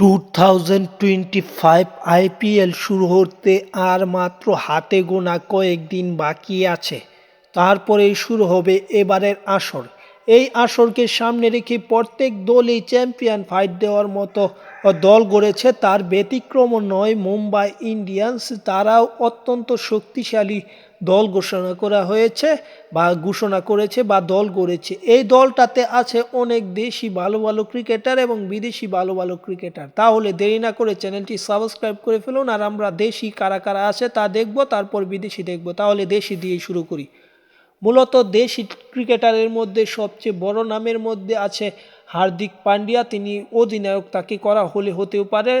Two thousand twenty five IPL শুরু হতে আর মাত্র হাতে গোনা কয়েকদিন বাকি আছে। তারপরেই শুরু হবে এবারের আসর। এই আসরকে সামনে রেখে প্রত্যেক দলই চ্যাম্পিয়ন ফাইট দেওয়ার মতো দল গড়েছে। তার ব্যতিক্রম নয়, মুম্বাই ইন্ডিয়ান্স, তারাও অত্যন্ত শক্তিশালী দল ঘোষণা করা হয়েছে বা ঘোষণা করেছে বা দল গড়েছে। এই দলটাতে আছে অনেক দেশি ভালো ভালো ক্রিকেটার এবং বিদেশি ভালো ভালো ক্রিকেটার। তাহলে দেরি না করে চ্যানেলটি সাবস্ক্রাইব করে ফেলুন। আর আমরা দেশি কারা কারা আছে তা দেখব, তারপর বিদেশি দেখব। তাহলে দেশি দিয়ে শুরু করি। মূলত দেশি ক্রিকেটারের মধ্যে সবচেয়ে বড় নামের মধ্যে আছে হার্দিক পান্ডিয়া। তিনি অধিনায়ক তাকে করা হলে হতেও পারে।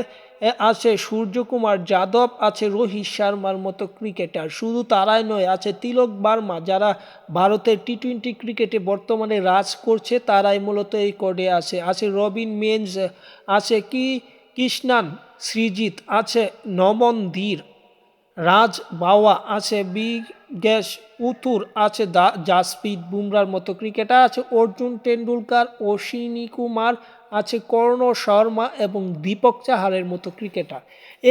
আছে সূর্যকুমার যাদব, আছে রোহিত শর্মার মতো ক্রিকেটার। শুধু তারাই নয়, আছে তিলক বার্মা, যারা ভারতের টি টোয়েন্টি ক্রিকেটে বর্তমানে রাজ করছে, তারাই মূলত এই কোডে আছে। আছে রবিন মেন্স আছে কি, কৃষ্ণান, সৃজিত, আছে নমন ধীর রাজ বাওয়া আছে বি গ্যাস উতুর আছে, দা জাসপ্রীত বুমরার মতো ক্রিকেটার আছে, অর্জুন টেন্ডুলকার অশ্বিনী কুমার আছে, কর্ণ শর্মা এবং দীপক চাহারের মতো ক্রিকেটার।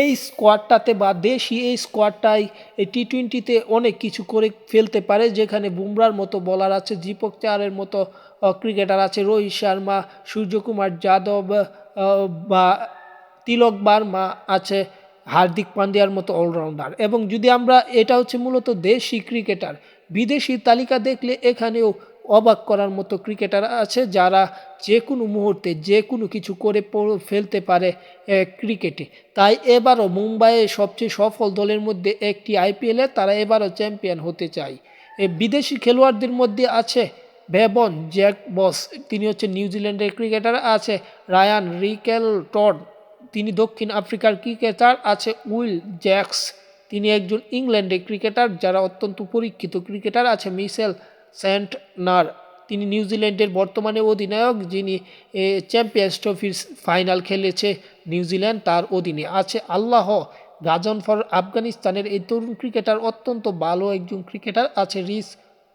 এই স্কোয়াডটাতে বা দেশি এই স্কোয়াডটাই এই টি টোয়েন্টিতে অনেক কিছু করে ফেলতে পারে, যেখানে বুমরার মতো বলার আছে, দীপক চাহারের মতো ক্রিকেটার আছে, রোহিত শর্মা, সূর্যকুমার যাদব বা তিলক বার্মা আছে হার্দিক পান্ডিয়ার মতো অলরাউন্ডার। এবং যদি আমরা এটা হচ্ছে মূলত দেশি ক্রিকেটার, বিদেশি তালিকা দেখলে এখানেও অবাক করার মতো ক্রিকেটার আছে যারা যে কোনো মুহূর্তে যে কোনো কিছু করে ফেলতে পারে ক্রিকেটে। তাই এবারও মুম্বাইয়ে সবচেয়ে সফল দলের মধ্যে একটি আইপিএলে তারা এবারও চ্যাম্পিয়ন হতে চায়। বিদেশি খেলোয়াড়দের মধ্যে আছে ভেবন জ্যাক বস তিনি হচ্ছে নিউজিল্যান্ডের ক্রিকেটার, আছে রায়ান রিকেল টড তিনি দক্ষিণ আফ্রিকার ক্রিকেটার আছে উইল জ্যাক্স। তিনি একজন ইংল্যান্ডের ক্রিকেটার যারা অত্যন্ত পরীক্ষিত ক্রিকেটার আছে মিসেল সেন্টনার তিনি নিউজিল্যান্ডের বর্তমানে অধিনায়ক, যিনি চ্যাম্পিয়ন্স ট্রফির ফাইনাল খেলেছে নিউজিল্যান্ড তার অধীনে আছে আল্লাহ। গাজন ফর আফগানিস্তানের এই তরুণ ক্রিকেটার অত্যন্ত ভালো একজন ক্রিকেটার আছে, রিস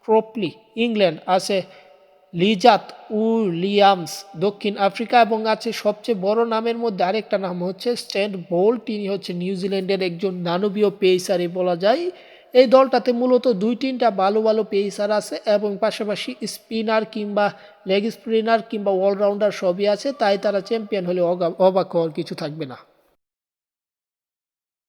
ট্রপলি ইংল্যান্ড আছে লিজাত উইলিয়ামস দক্ষিণ আফ্রিকা এবং আছে সবচেয়ে বড় নামের মধ্যে আরেকটা নাম হচ্ছে স্ট্যান্ড বোল্ট। তিনি হচ্ছে নিউজিল্যান্ডের একজন দানবীয় পেসারে বলা যায়। এই দলটাতে মূলত দুই তিনটা ভালো ভালো পেসার আছে এবং পাশাপাশি স্পিনার কিংবা লেগ স্পিনার কিংবা অলরাউন্ডার সবই আছে, তাই তারা চ্যাম্পিয়ন হলে অবাক হওয়ার কিছু থাকবে না।